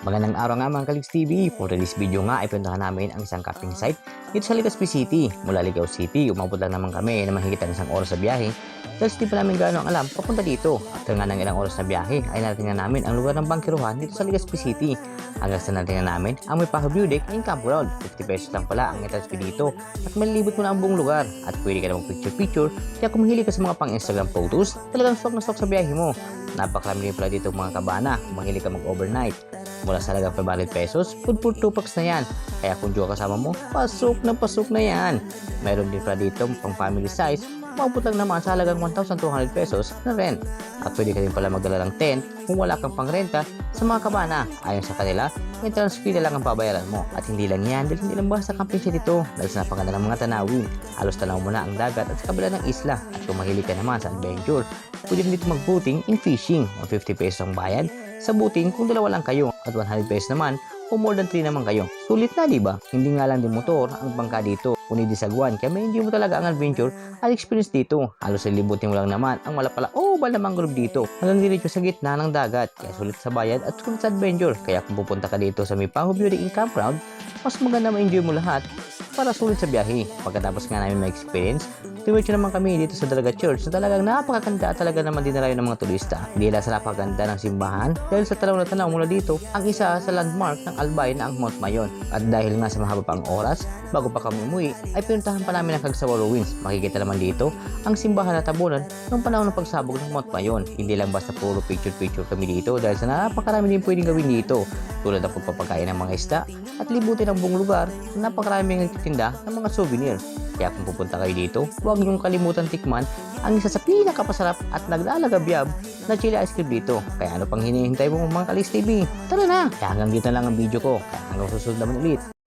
Magandang araw nga mga Kaligs TV. For this video nga ay puntahan namin ang isang camping site dito sa Legazpi City. Mula Ligaw City, umabot lang naman kami na mahigit ang isang oras sa biyahe. Dahil di pa namin gaano ang alam papunta dito. After nga ng ilang oras na biyahe ay narating na namin ang lugar ng bangkiruhan dito sa Legazpi City. Hanggang sa narating na namin ang may Paho View Deck and Campground. 50 pesos lang pala ang entrance fee dito at malilibot mo na ang buong lugar at pwede ka na mag-picture-picture kaya kung ka sa mga pang-Instagram photos, talagang swak na swak sa biyahe mo. Napakarami pala dito mga kabana kung mahilig ka mag-overnight. Mula sa halagang 500 pesos, food for 2 packs na yan. Kaya kung jowa kasama mo, pasok na pasok na yan. Meron din pala dito pang family size, maabot lang naman sa halagang 1,200 pesos na rent. At pwede ka rin pala magdala ng tent kung wala kang pangrenta sa mga kabana. Ayon sa kanila, entrance fee na lang ang babayaran mo. At hindi lang yan, dahil hindi lang basta camping siya dito. Dahil sa napakaganda ng mga tanawin, halos tanaw mo na ang dagat at sa kabila ng isla. At kung mahilig ka naman sa adventure, pwede dito mag-boating and fishing. 150 pesos ang bayad sa booting kung dalawa lang kayo at 100 pesos naman kung more than 3 naman kayo. Sulit na, di ba? Hindi nga lang din motor ang bangka dito, kundi disagwan. Kaya may enjoy mo talaga ang adventure at experience dito. Halos libutin mo lang naman ang malapala o oh, na mangrove dito. Hanggang diretso sa gitna ng dagat. Kaya sulit sa bayad at sulit sa adventure. Kaya kung pupunta ka dito sa may Pango Beauty Campground, mas maganda ma-enjoy mo lahat para sulit sa biyahe. Pagkatapos nga namin ma-experience, Diretso naman kami dito sa Dalaga Church na talagang napakaganda talaga naman dinarayo ng mga turista. Hindi lang sa napakaganda ng simbahan dahil sa tanaw na tanaw mula dito ang isa sa landmark ng Albay na ang Mount Mayon. At dahil nga sa mahaba pang oras, bago pa kami umuwi, ay pinuntahan pa namin ang Kagsawa Ruins. Makikita naman dito ang simbahan na tabunan ng panahon ng pagsabog ng Mount Mayon. Hindi lang basta puro picture-picture kami dito dahil sa napakarami din pwedeng gawin dito tulad ng pagpapakain ng mga isda at libutin ang buong lugar na napakaraming nagtitinda ng mga souvenir. Kaya kung pupunta kayo dito, huwag niyong kalimutan tikman ang isa sa pinakapasarap at naglalagabyab na chili ice cream dito. Kaya ano pang hinihintay mo mga Kalis TV? Tara na! Kaya hanggang dito lang ang video ko. Kaya hanggang susunod naman ulit.